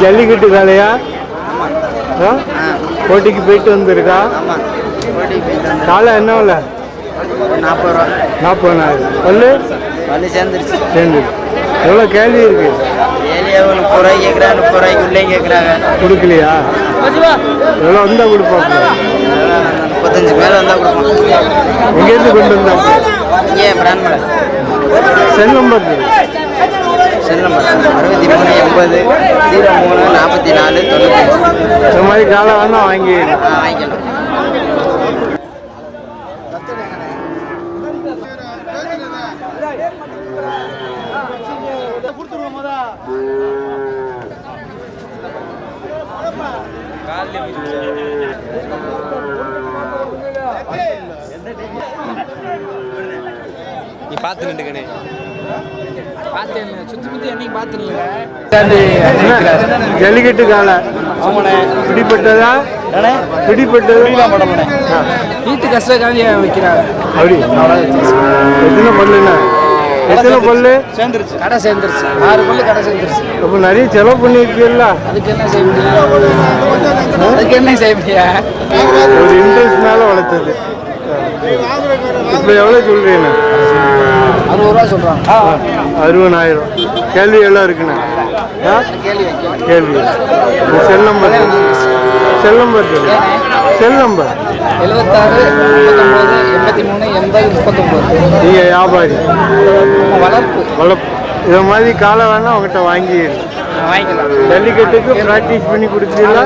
ஜல்லிக்கட்டு ஆ? போட்டிக்கு போயிட்டு வந்திருக்கா? காலை என்ன விலை? நாற்பது ரூபா. நாற்பதாயிரம் பல்லு? வந்து சேர்ந்துருச்சு. சேர்ந்து எவ்வளோ கேள்வி இருக்கு? முப்பது ரூபாய்க்கு கேட்குறாங்க முப்பது ரூபாய்க்கு உள்ளே கேட்குறாங்க. கொடுக்கலையா? எவ்வளோ வந்தால் கொடுப்பாங்க முப்பத்தஞ்சு மேலே வந்தால் கொடுப்போம் எங்கேருந்து கொண்டு வந்தாங்க? இங்கே Piranmalai. Cell number. Cell number அறுபத்தி மூணு எண்பது ஜீரோ மூணு நாற்பத்தி நாலு தொண்ணூற்றி இந்த மாதிரி காலை வேணா வாங்கி வாங்கிக்கலாம். நீ பார்த்து நின்றுக்கணே பார்த்தேன் சுற்றி முற்றி என்னைக்கு? ஜல்லிக்கட்டு காலை பிடிப்பட்டதா பிடிப்பட்டது வீட்டு கஷ்டக்காக வைக்கிறாங்க. அப்படி எத்தனை பல்லுண்ணா எத்தனை பல்லு? சேர்ந்துருச்சு. கடை சேர்ந்துருச்சு. ஆறு பல்லு கடை சேர்ந்துருச்சு. அப்போ நிறைய செலவு பண்ணியிருக்கீல்ல அதுக்கு என்ன செய்ய முடியும்? அதுக்கு என்ன செய்ய முடியும்? ஒரு இன்ட்ரெஸ்ட்னால வளர்த்தது இப்போ எவ்வளோ சொல்றீங்க? அறுபது ரூபா சொல்கிறாங்க அறுபதாயிரம். கேள்வி எல்லாம் இருக்குண்ணா. கேள்வி செல் நம்பர் செல் நம்பர் சொல்லு. Cell number. எழுபத்தாறு எண்பத்தி மூணு எண்பது முப்பத்தொம்போது. நீங்கள் வியாபாரி. வளர்ப்பு. வளர்ப்பு. இதை மாதிரி காலை வேணா உங்கள்கிட்ட வாங்கி வாங்கிக்கலாம் ஜல்லிக்கட்டுக்கு ப்ராக்டிஸ் பண்ணி கொடுத்தீங்களா?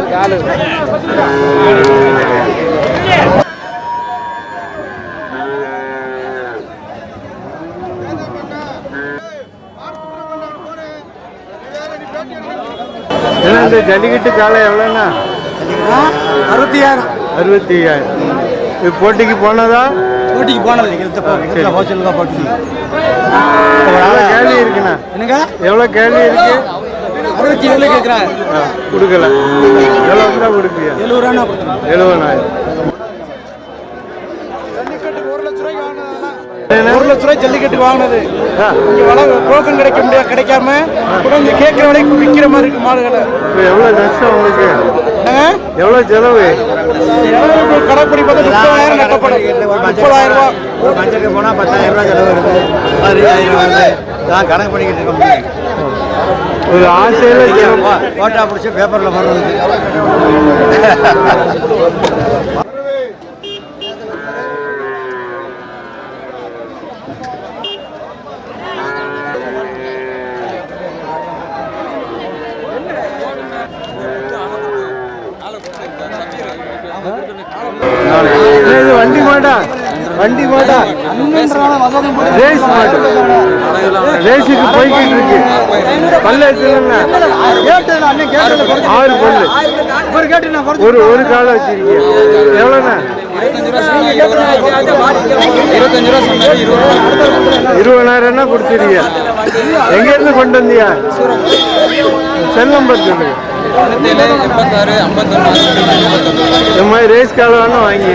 இந்த ஜல்லிக்கட்டு காலை எவ்வளோண்ணா? அறுபத்தி ஆயிரம் அறுபத்தி ஐயாயிரம் இது போட்டிக்கு போனதா? போட்டிக்கு போனது. சரி. ஹோட்டலுக்கு போட்டிக்கு எவ்வளோ கேள்வி இருக்குண்ணா? என்னங்க? எவ்வளோ கேள்வி இருக்கு? அறுபத்தி ஏழு கேட்குறாங்க கொடுக்கல. எவ்வளோ வந்தா கொடுப்பியா எழுபது ரூபா எழுபதாயிரம். ஒரு லட்ச ரூபாய் ஜல்லிக்கட்டு வாங்கினது. இங்க வள புரோக்கன் கிடைக்க முடியாது கிடைக்காம கூட இங்க கேட்கிற விலைக்கு விற்கிற மாதிரி இருக்கு மாடுகளை. எவ்வளோ நஷ்டம் உங்களுக்கு? எவ்வளோ செலவு? எவ்வளவு கடைப்பிடி பார்த்தா முப்பதாயிரம் கட்டப்படும். முப்பதாயிரம் ரூபாய். ஒரு மஞ்சளுக்கு போனால் பத்தாயிரம் ரூபாய் செலவு வருது. பதினஞ்சாயிரம் வருது. நான் கணக்கு பண்ணிக்கிட்டு இருக்கோம். ஒரு ஆசையில் ஓட்டா பிடிச்சி பேப்பரில் வர்றது என்ன இது வண்டி மாடா வண்டி மாடா ரேஸ் மாடு. ரேஸுக்கு போய்கிட்டு இருக்கு. பல்ல ஆறு பல்லு. ஒரு ஒரு காலை வச்சிருக்கீங்க எவ்வளோண்ணா? இருபதாயிரம்னா கொடுத்துருக்கியா எங்கேருந்து கொண்டு வந்தியா? செல் நம்பர் சொல்லுங்க இந்த மாதிரி ரேஸ் காலை வாங்கி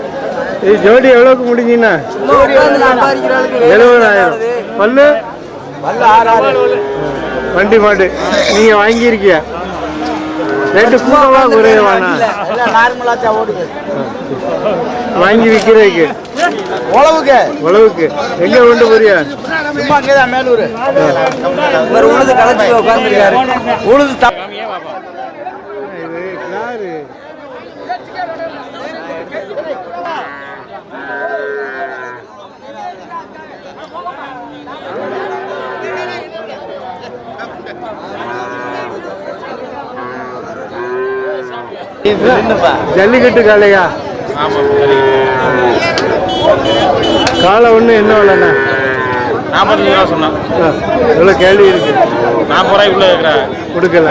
இது ஜோடி எவ்வளோக்கு முடிஞ்சுண்ணா எழுபதாயிரம். பல்லு? வண்டி மாடு. நீங்க வாங்கியிருக்கிய? ரேட்டு கூடவா ஓடுது. வாங்கி விற்கிறதுக்கு உழவுக்கு. உழவுக்கு. எங்க கொண்டு போறியா? சும்மா அங்கேதான் மேலூர். இவர் உழுது கலச்சி உட்காந்துருக்காரு உழுது ஜல்லிக்கட்டு காளையா? காலை ஒன்று என்ன விலைண்ணா? நாற்பத்தஞ்சு ரூபா சொன்னான் எவ்வளோ கேள்வி இருக்கு? நாற்பது ரூபாய்க்கு உள்ள இருக்கிற கொடுக்கல.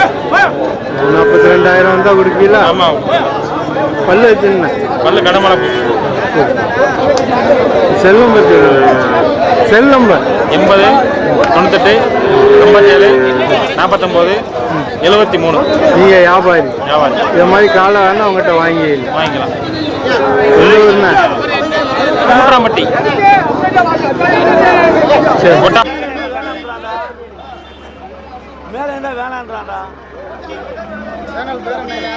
நாற்பத்தி ரெண்டாயிரம் வந்தால் கொடுப்பீங்களா? ஆமாம் பல்லு வச்சுருந்தேன். பல்லு Kadamalai cell number cell number எண்பது தொண்ணூத்தெட்டு ஐம்பத்தேழு நாற்பத்தொம்போது எழுபத்தி மூணு நீங்கள் வியாபாரி. வியாபாரி. இந்த மாதிரி காலை வேணா உங்கள்கிட்ட வாங்கி வாங்கிக்கலாம். மூன்றாம்பட்டி சரி. கொட்டா மேலே என்ன வேணான்றான்டா. புகையா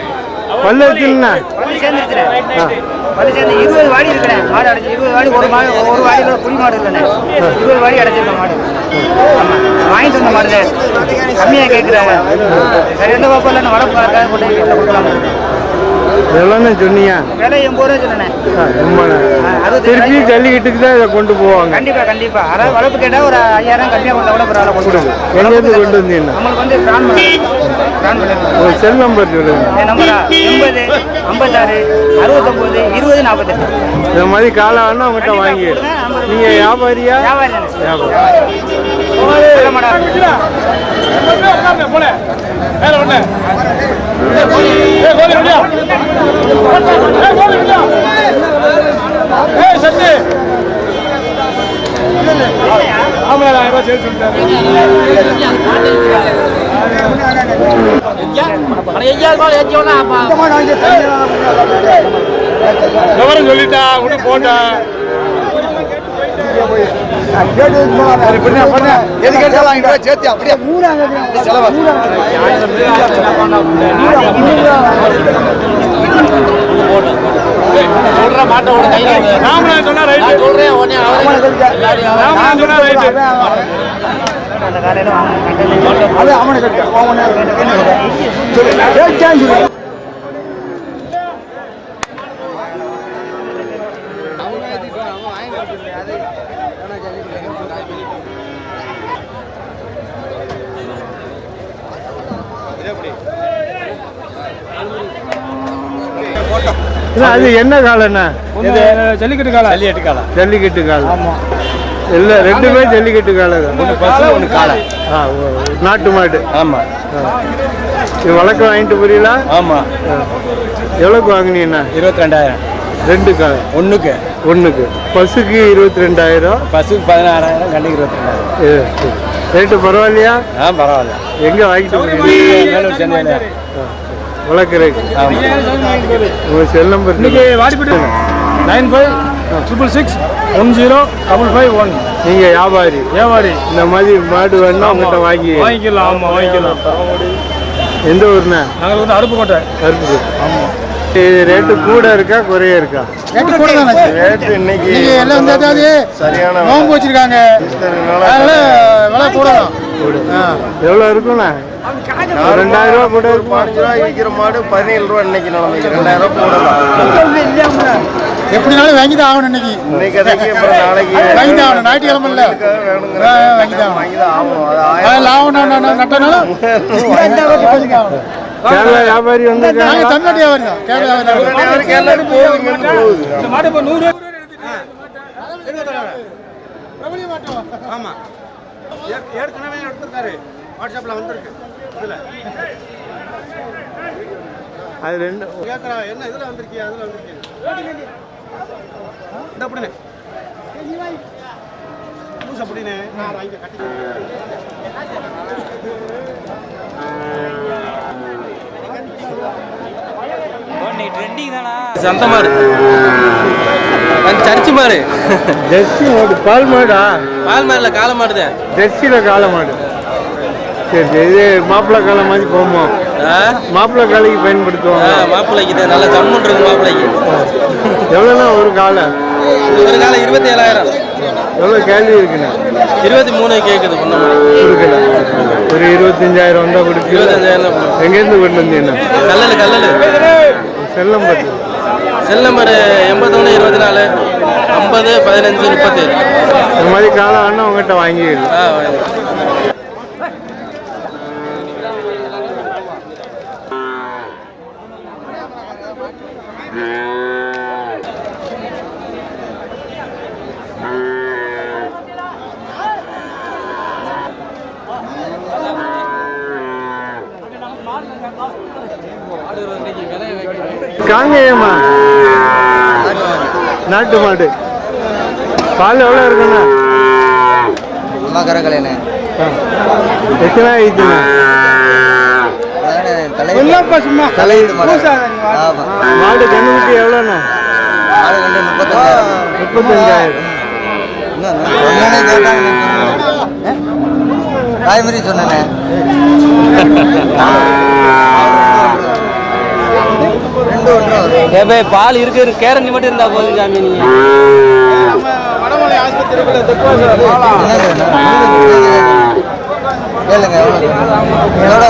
பல்லு இருபது வாடி இருக்கிறேன். மாடு அடைச்சு இருபது வாடி ஒரு மாடு ஒரு வாடியில் குடி மாடு இல்லைண்ணே. இருபது வாடி அடைச்சிருக்க மாடு. வாங்கிட்டு வந்த மாடு கம்மியாக கேட்குறாங்க. சரி எந்த பாப்பா இல்லை வளர்ப்பு பார்க்க கொண்டு வீட்டில் கொடுக்கலாம் எவ்வளோண்ணே சொன்னீங்க விலை எண்பது ரூபா சொன்னேன் ஆ, ரொம்ப அது திருப்பி ஜல்லிக்கட்டுக்கு தான் இதை கொண்டு போவாங்க. கண்டிப்பா கண்டிப்பா. அதாவது வளர்ப்பு கேட்டால் ஒரு ஐயாயிரம் கம்மியாக கொடுத்தா கூட பரவாயில்ல கொண்டு வந்தீங்கன்னா நம்மளுக்கு வந்து பிரான் பிரான் செல் நம்பர் சொல்லுங்க என் நம்பரா? எண்பது ஐம்பத்தாறு அறுபத்தொம்போது இருபது நாற்பத்தெட்டு. இந்த மாதிரி காலை வேணா உங்கள்கிட்ட வாங்கி. நீங்கள் வியாபாரியா? வியாபாரி தானே. வியாபாரி. சொல்ல மாட்டா விவரம் சொல்லிட்டா விட்டு போட்டா. சேர்த்து அப்படியே செலவா ராமநாதன் சொன்னா ரைட்டு ராமநாதன் சொன்னா ரைட்டு அது அவனை கட்டு அவனை சொல்லு. அது என்ன காலைண்ணா? ஜல்லிக்கட்டு காலம். ஜல்லிக்கட்டு காலம். ஜல்லிக்கட்டு காலை இல்லை ரெண்டுமே ஜல்லிக்கட்டு காலை தான் ஒன்று பசு ஒன்று காலை ஆ ஓ, நாட்டு மாடு. ஆமாம் இது வழக்கு வாங்கிட்டு போறீங்களா? ஆமாம் எவ்வளோக்கு வாங்கினீங்கண்ணா? இருபத்தி ரெண்டாயிரம் ரெண்டு காலை ஒன்றுக்கு ஒன்றுக்கு பசுக்கு இருபத்தி ரெண்டாயிரம் பசுக்கு பதினாறாயிரம் கண்ணுக்கு இருபத்தி ரெண்டாயிரம் ரேட்டு பரவாயில்லையா? ஆ பரவாயில்ல. எங்கே வாங்கிட்டு போறீங்க? மேலூர் சென்னையில். வளர்க்குறதுக்கு உங்கள் செல் நம்பர் இன்னைக்கு Vadipatti nine five triple six one zero double five one. நீங்கள் வியாபாரி. வியாபாரி. இந்த மாதிரி மாடு வேணா உங்கள்கிட்ட வாங்கி. வாங்கிக்கலாம். ஆமாம் வாங்கிக்கலாம். எந்த ஊர்ண்ணா? நாங்கள் வந்து அருப்புக்கோட்டை. கருப்பு இது ரேட்டு கூட இருக்கா குறைய இருக்கா? ரேட்டு கூட தானே ரேட்டு இன்னைக்கு எல்லாம் சரியான நோம்பு வச்சிருக்காங்க. அதனால விலை கூட தான் எவ்வளோ இருக்குண்ணா ஒரு ரெண்டாயிரம் ரூபா இருக்குமா பதினஞ்சு ரூபாய் விற்கிற மாடு பதினேழு ரூபா இன்னைக்கு நிலைமைக்கு ரெண்டாயிரம் ரூபா எப்படினாலும் வாங்கி தான் ஆகணும் இன்னைக்கு. நாளைக்கு வாங்கி தான் ஆகணும். ஞாயிற்றுக்கிழமை இல்லை வேணுங்கிற ஆ, ஆ, வாங்கி தான் வாங்கி தான் ஆகணும். லாபம் நட்டனாலும் கேரளா வியாபாரி தமிழ்நாட்டு வியாபாரி தான். கேரளா வியாபாரி. போகுது. மாடு இப்போ நூறு ஏற்கனவே எடுத்திருக்காரு. வாட்ஸ்அப்ல வந்திருக்கு. இதுல. அது ரெண்டு. கேட்கறா என்ன இதுல வந்திருக்கியா? அதுல வந்திருக்கியா? இந்த அப்படினே பூச அப்படினே நான் வாங்கி கட்டி. சந்த மாடு சர்ச்சு மாடு. ஜெர்சி மாடு பால் மாடா? பால் மாடுல காளை மாடு தான் ஜெர்சியில் காளை மாடு. சரி சரி இது மாப்பிள்ளை காலை மாதிரி போமோ மாப்பிள்ளை காலைக்கு பயன்படுத்துவாங்க. மாப்பிள்ளைக்கு தான் நல்லா ஜம்முன் இருக்கு மாப்பிள்ளைக்கு. எவ்வளோண்ணா ஒரு காலை ஒரு காலை இருபத்தி ஏழாயிரம் எவ்வளோ கேள்வி இருக்குண்ணா? இருபத்தி மூணு கேட்குது கொடுக்கல ஒரு இருபத்தஞ்சாயிரம் வந்தால் கொடுக்கல இருபத்தஞ்சாயிரம் எங்கேருந்து கொண்டு வந்தீங்கண்ணா? Kallal Kallal. Cell number cell number எண்பத்தொன்று இருபத்தி நாலு ஐம்பது பதினஞ்சு முப்பத்தேழு. இந்த மாதிரி காலம் வேணா உங்ககிட்ட வாங்கிடலாம் ஆ வாங்க. காங்கேயம்மா. நாட்டு மாடு. பால் எவ்வளோ இருக்குண்ணா? அம்மா கரக்கலைண்ணே. எத்தனை ஆயிடுச்சுண்ணா? மாடு. கண்ணுக்கு எவ்வளோண்ணா? முப்பத்தஞ்சாயிரம். சொன்னேனே ரெண்டு ஒன்று வரும் பால் இருக்கு கேரண்டி மட்டும் இருந்தா போதும் சாமி நீங்க கேளுங்க எவ்வளோ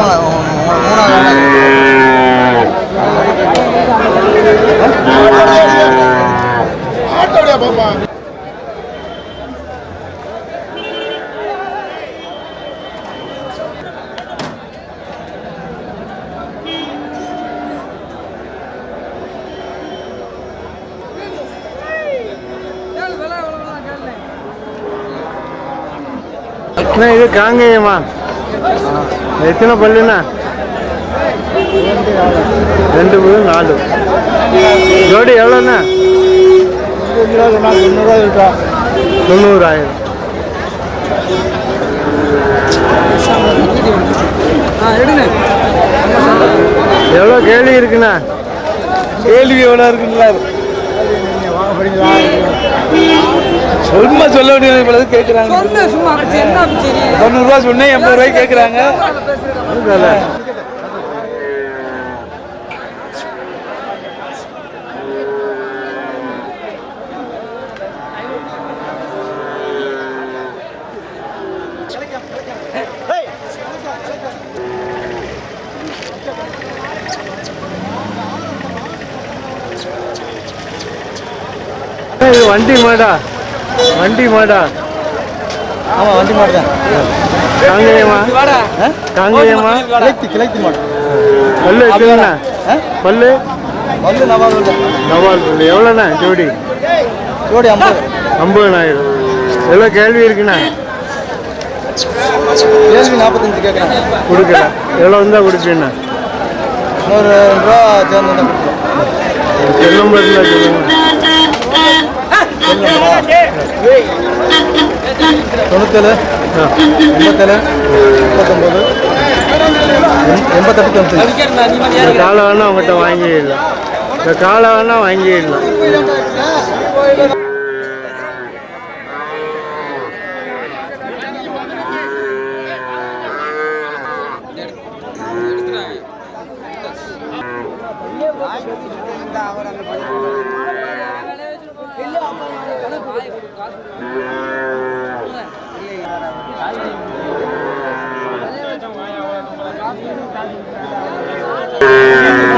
அண்ணா இது காங்கேயம்மா. எத்தனை பல்லுண்ணா? ரெண்டு மூணு நாலு. ஜோடி எவ்வளோண்ணா? தொண்ணூறாயிரம். எவ்வளோ கேள்வி இருக்குண்ணா? கேள்வி எவ்வளோ இருக்குங்களா சும்மா சொல்ல வேண்டியது இவ்வளவு கேட்குறாங்க தொண்ணூறுரூவா சொன்னேன் எண்பது ரூபாய்க்கு கேட்குறாங்க வண்டி மாடா. வண்டி மாடா. ஆமாம் வண்டி மாடு தான். காங்கேயம்மா. காங்கேயம்மா. கிளைத்தி கிளைத்தி மாடு. பல்லு எத்தனைண்ணா பல்லு? வந்து நவால் நவால் பல்லு. எவ்வளோண்ணா ஜோடி? ஜோடி ஐம்பது. ஐம்பதுனாயிரம். எவ்வளோ கேள்வி இருக்குண்ணா? கேள்வி நாற்பத்தஞ்சு கேட்குறாங்க கொடுக்கல. எவ்வளோ இருந்தால் கொடுப்பீண்ணா? ரெண்டு ரூபா சேர்ந்து நம்பர் இருந்தால் சொல்லுங்க. தொண்ணூத்தேழு? எண்பத்தேழு? முப்பத்தொம்போது எண்பத்தெட்டு தொண்ணூத்தி காலை வேணா அவங்ககிட்ட வாங்கிடலாம். இந்த காலை வேணா வாங்கிடலாம்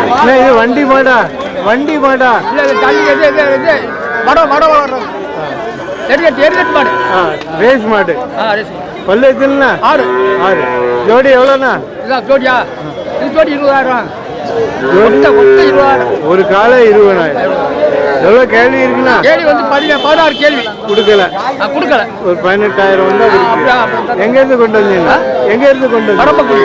அண்ணா, இது வண்டி மாடா வண்டி மாடா மடம் மடம் வளர்றோம் மாடு. ரேஸ் மாடு. பல்லு எத்தனைண்ணா ஆறு. ஆறு. ஜோடி எவ்வளோண்ணா? இதான் ஜோடியா? இது ஜோடி இருபதாயிரம்? ஒரு காலை இருபதாயிரம். எவ்வளோ கேள்வி இருக்குண்ணா? கேள்வி வந்து பதினேழு பதினாறு கேள்வி. கொடுக்கல. கொடுக்கல. ஒரு பதினெட்டாயிரம் வந்தா அப்படியா, கொடுக்கு எங்க இருந்து கொண்டு வந்தீங்க? எங்க இருந்து கொண்டு கடம்பக்குடி